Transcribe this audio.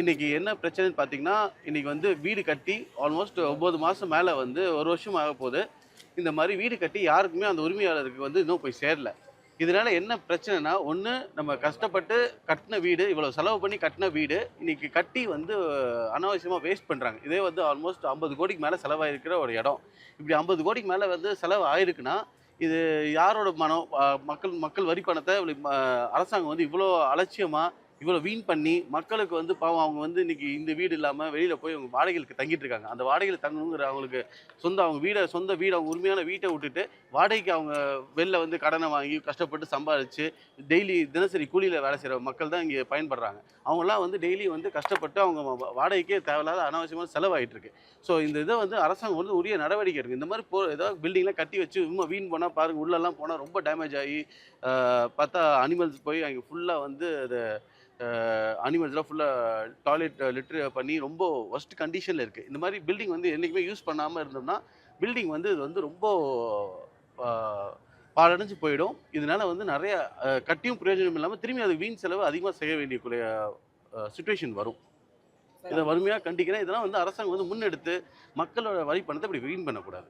இன்றைக்கி என்ன பிரச்சனைன்னு பார்த்தீங்கன்னா இன்றைக்கி வந்து வீடு கட்டி ஆல்மோஸ்ட் ஒம்பது மாதம் மேலே வந்து ஒரு வருஷம் ஆக போகுது. இந்த மாதிரி வீடு கட்டி யாருக்குமே அந்த உரிமையாளருக்கு வந்து இன்னும் போய் சேரல. இதனால் என்ன பிரச்சனைனா ஒன்று நம்ம கஷ்டப்பட்டு கட்டின வீடு இவ்வளோ செலவு பண்ணி கட்டின வீடு இன்றைக்கி கட்டி வந்து அனாவசியமாக வேஸ்ட் பண்ணுறாங்க இதே வந்து ஆல்மோஸ்ட் ஐம்பது கோடிக்கு மேலே செலவாயிருக்கிற ஒரு இடம். இப்படி ஐம்பது கோடிக்கு மேலே வந்து செலவு ஆயிருக்குன்னா இது யாரோட மனம் மக்கள் மக்கள் வரி பணத்தை இப்படி அரசாங்கம் வந்து இவ்வளோ அலட்சியமாக இவ்வளோ வீண் பண்ணி மக்களுக்கு வந்து பாவம் அவங்க வந்து இன்னைக்கு இந்த வீடு இல்லாமல் வெளியில் போய் அவங்க வாடகைகளுக்கு தங்கிட்டு இருக்காங்க. அந்த வாடகையில் தங்கணுங்கிற அவங்களுக்கு சொந்த அவங்க வீடை சொந்த வீடு அவங்க உரிமையான வீட்டை விட்டுட்டு வாடகைக்கு அவங்க வெளில வந்து கடனை வாங்கி கஷ்டப்பட்டு சம்பாதிச்சு டெய்லி தினசரி கூலியில் வேலை செய்கிற மக்கள் தான் இங்கே பயன்படுறாங்க. அவங்கெல்லாம் வந்து டெய்லி வந்து கஷ்டப்பட்டு அவங்க வாடகைக்கே தேவையில்லாத அனாவசியமான செலவாகிட்டு இருக்கு ஸோ இந்த இதை வந்து அரசாங்கம் வந்து உரிய நடவடிக்கை இருக்குது இந்த மாதிரி போ ஏதாவது பில்டிங்லாம் கட்டி வச்சு சும்மா வீண் போனால் பாருங்கள் உள்ளெல்லாம் போனால் ரொம்ப டேமேஜ் ஆகி பார்த்தா அனிமல்ஸ் போய் அங்கே ஃபுல்லாக வந்து அதை அனிமல்ஸ்லாம் ஃபுல்லாக டாய்லெட் லிட்ரு பண்ணி ரொம்ப ஒஸ்ட் கண்டிஷனில் இருக்குது இந்த மாதிரி பில்டிங் வந்து என்றைக்குமே யூஸ் பண்ணாமல் இருந்தோம்னா பில்டிங் வந்து இது வந்து ரொம்ப ஆஹ், பாழடைஞ்சு போயிடும். இதனால வந்து நிறைய கட்டியும் பிரயோஜனம் இல்லாமல் திரும்பி அது வீண் செலவு அதிகமாக செய்ய வேண்டிய சுச்சுவேஷன் வரும். இதை வறுமையாக கண்டிக்கிறேன். இதெல்லாம் வந்து அரசாங்கம் வந்து முன்னெடுத்து மக்களோட வரி பணத்தை இப்படி வீண் பண்ணக்கூடாது.